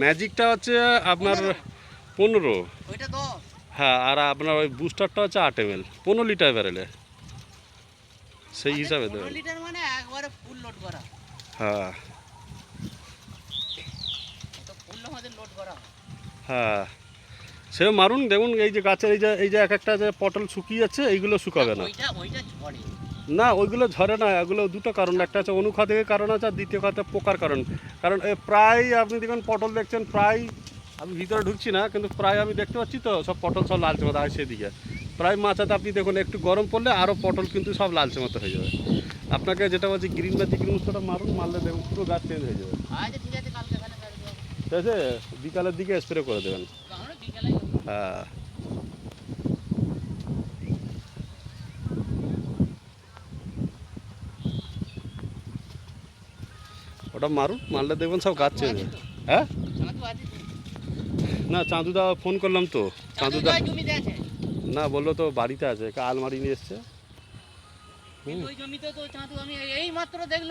ম্যাজিকটা হচ্ছে আপনার পনেরো। হ্যাঁ আর আপনার ওই বুস্টারটা হচ্ছে আট এম এল। পনেরো লিটার ব্যারেলে সেই হিসাবে পনেরো দেবেন লিটার মানে হ্যাঁ। হয়। সে মারুন দেখুন এই যে গাছের এই যে এই যে এক একটা যে পটল শুকিয়ে যাচ্ছে এইগুলো শুকাবে না। না ওইগুলো ঝরে না এগুলো দুটো কারণ। একটা হচ্ছে অনুখাদ্যের কারণ আছে আর দ্বিতীয় কথা পোকার কারণ। কারণ প্রায় আপনি দেখুন পটল দেখছেন প্রায় আমি ভিতরে ঢুকছি না কিন্তু প্রায় আমি দেখতে পাচ্ছি তো সব পটল সব লালচে মতো হয় সেদিকে। প্রায় মাচাতে আপনি দেখুন একটু গরম পড়লে আরও পটল কিন্তু সব লালচে মতো হয়ে যাবে। আপনাকে যেটা বলছি গ্রিন ম্যাজিক গ্রিন মুস্তটা মারুন মারলে দেখুন পুরো গাছ চেঞ্জ হয়ে যাবে। আচ্ছা ঠিক আছে বিকালের দিকে স্প্রে করে দেবেন। হ্যাঁ। ওটা মারুন মারলে দেখবেন সব গাছ হবে। হ্যাঁ? না চাঁদুদা ফোন করলাম তো। চাঁদু চাঁদুদা না বলল তো বাড়িতে আছে আলমারি নিয়ে এসছে। ওই জমিতে তো চাঁদু আমি এই মাত্র দেখলাম